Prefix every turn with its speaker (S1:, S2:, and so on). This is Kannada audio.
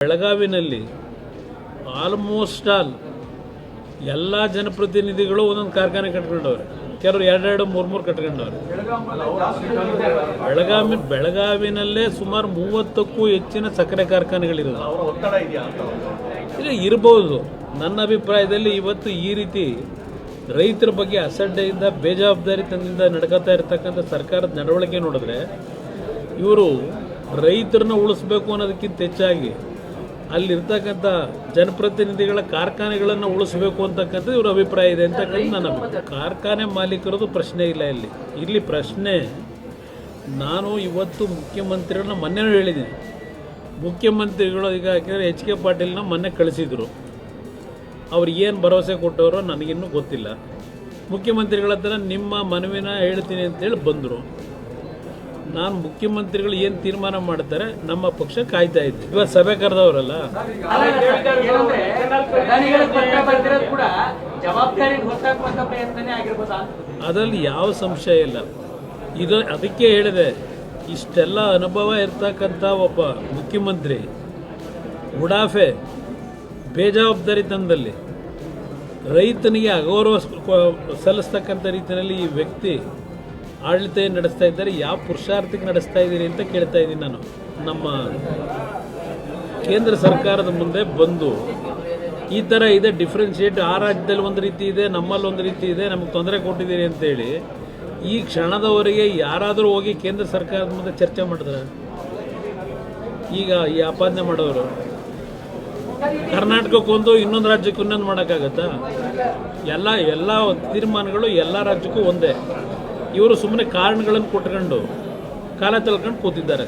S1: ಬೆಳಗಾವಿನಲ್ಲಿ ಆಲ್ಮೋಸ್ಟ್ ಆಲ್ ಎಲ್ಲ ಜನಪ್ರತಿನಿಧಿಗಳು ಒಂದೊಂದು ಕಾರ್ಖಾನೆ ಕಟ್ಕೊಂಡವ್ರೆ ಕೆಲವರು ಎರಡೆರಡು, ಮೂರು ಮೂರು ಕಟ್ಕೊಂಡವ್ರೆ ಬೆಳಗಾವಿ, ಬೆಳಗಾವಿನಲ್ಲೇ ಸುಮಾರು ಮೂವತ್ತಕ್ಕೂ ಹೆಚ್ಚಿನ ಸಕ್ಕರೆ ಕಾರ್ಖಾನೆಗಳಿರೋದು ಇಲ್ಲ ಇರ್ಬೋದು. ನನ್ನ ಅಭಿಪ್ರಾಯದಲ್ಲಿ ಇವತ್ತು ಈ ರೀತಿ ರೈತರ ಬಗ್ಗೆ ಅಸಡ್ಡೆಯಿಂದ ಬೇಜವಾಬ್ದಾರಿತನದಿಂದ ನಡ್ಕೋತಾ ಇರ್ತಕ್ಕಂಥ ಸರ್ಕಾರದ ನಡವಳಿಕೆ ನೋಡಿದ್ರೆ ಇವರು ರೈತರನ್ನ ಉಳಿಸ್ಬೇಕು ಅನ್ನೋದಕ್ಕಿಂತ ಹೆಚ್ಚಾಗಿ ಅಲ್ಲಿರ್ತಕ್ಕಂಥ ಜನಪ್ರತಿನಿಧಿಗಳ ಕಾರ್ಖಾನೆಗಳನ್ನು ಉಳಿಸಬೇಕು ಅಂತಕ್ಕಂಥದ್ದು ಇವರ ಅಭಿಪ್ರಾಯ ಇದೆ ಅಂತಕ್ಕಂಥ ನನ್ನ. ಕಾರ್ಖಾನೆ ಮಾಲೀಕರದು ಪ್ರಶ್ನೆ ಇಲ್ಲ ಇಲ್ಲಿ. ಇಲ್ಲಿ ಪ್ರಶ್ನೆ, ನಾನು ಇವತ್ತು ಮುಖ್ಯಮಂತ್ರಿಗಳನ್ನ ಮೊನ್ನೆನೂ ಹೇಳಿದ್ದೀನಿ. ಮುಖ್ಯಮಂತ್ರಿಗಳು ಈಗ ಯಾಕೆಂದರೆ ಎಚ್ ಕೆ ಪಾಟೀಲ್ನ ಮೊನ್ನೆ ಕಳಿಸಿದರು. ಅವ್ರು ಏನು ಭರವಸೆ ಕೊಟ್ಟವರೋ ನನಗಿನ್ನೂ ಗೊತ್ತಿಲ್ಲ. ಮುಖ್ಯಮಂತ್ರಿಗಳ ಹತ್ರ ನಿಮ್ಮ ಮನವಿನ ಹೇಳ್ತೀನಿ ಅಂತೇಳಿ ಬಂದರು. ನಾನು ಮುಖ್ಯಮಂತ್ರಿಗಳು ಏನು ತೀರ್ಮಾನ ಮಾಡ್ತಾರೆ, ನಮ್ಮ ಪಕ್ಷ ಕಾಯ್ತಾ ಇದ್ದೆ ಇವತ್ತು ಸಭೆ ಕರೆದವರಲ್ಲ ಅದರಲ್ಲಿ ಯಾವ ಸಂಶಯ ಇಲ್ಲ. ಇದು ಅದಕ್ಕೆ ಹೇಳಿದೆ, ಇಷ್ಟೆಲ್ಲ ಅನುಭವ ಇರ್ತಕ್ಕಂಥ ಒಬ್ಬ ಮುಖ್ಯಮಂತ್ರಿ, ಉಡಾಫೆ, ಬೇಜವಾಬ್ದಾರಿತನದಲ್ಲಿ, ರೈತನಿಗೆ ಅಗೌರವ ಸಲ್ಲಿಸ್ತಕ್ಕಂಥ ರೀತಿಯಲ್ಲಿ ಈ ವ್ಯಕ್ತಿ ಆಡಳಿತ ಏನು ನಡೆಸ್ತಾ ಇದ್ದಾರೆ? ಯಾವ ಪುರುಷಾರ್ಥಕ್ಕೆ ನಡೆಸ್ತಾ ಇದ್ದೀರಿ ಅಂತ ಕೇಳ್ತಾ ಇದ್ದೀನಿ ನಾನು. ನಮ್ಮ ಕೇಂದ್ರ ಸರ್ಕಾರದ ಮುಂದೆ ಬಂದು ಈ ಥರ ಇದೆ ಡಿಫ್ರೆನ್ಷಿಯೇಟ್ ಆ ರಾಜ್ಯದಲ್ಲಿ ಒಂದು ರೀತಿ ಇದೆ, ನಮ್ಮಲ್ಲಿ ಒಂದು ರೀತಿ ಇದೆ, ನಮಗೆ ತೊಂದರೆ ಕೊಟ್ಟಿದ್ದೀರಿ ಅಂತೇಳಿ ಈ ಕ್ಷಣದವರೆಗೆ ಯಾರಾದರೂ ಹೋಗಿ ಕೇಂದ್ರ ಸರ್ಕಾರದ ಮುಂದೆ ಚರ್ಚೆ ಮಾಡಿದ್ರೆ? ಈಗ ಈ ಆಪಾದನೆ ಮಾಡೋರು. ಕರ್ನಾಟಕಕ್ಕೊಂದು ಇನ್ನೊಂದು ರಾಜ್ಯಕ್ಕೆ ಇನ್ನೊಂದು ಮಾಡೋಕ್ಕಾಗತ್ತಾ? ಎಲ್ಲ ಎಲ್ಲ ತೀರ್ಮಾನಗಳು ಎಲ್ಲ ರಾಜ್ಯಕ್ಕೂ ಒಂದೇ. ಇವರು ಸುಮ್ಮನೆ ಕಾರಣಗಳನ್ನು ಕೊಟ್ಕೊಂಡು ಕಾಲ ತಳ್ಕೊಂಡು ಕೂತಿದ್ದಾರೆ.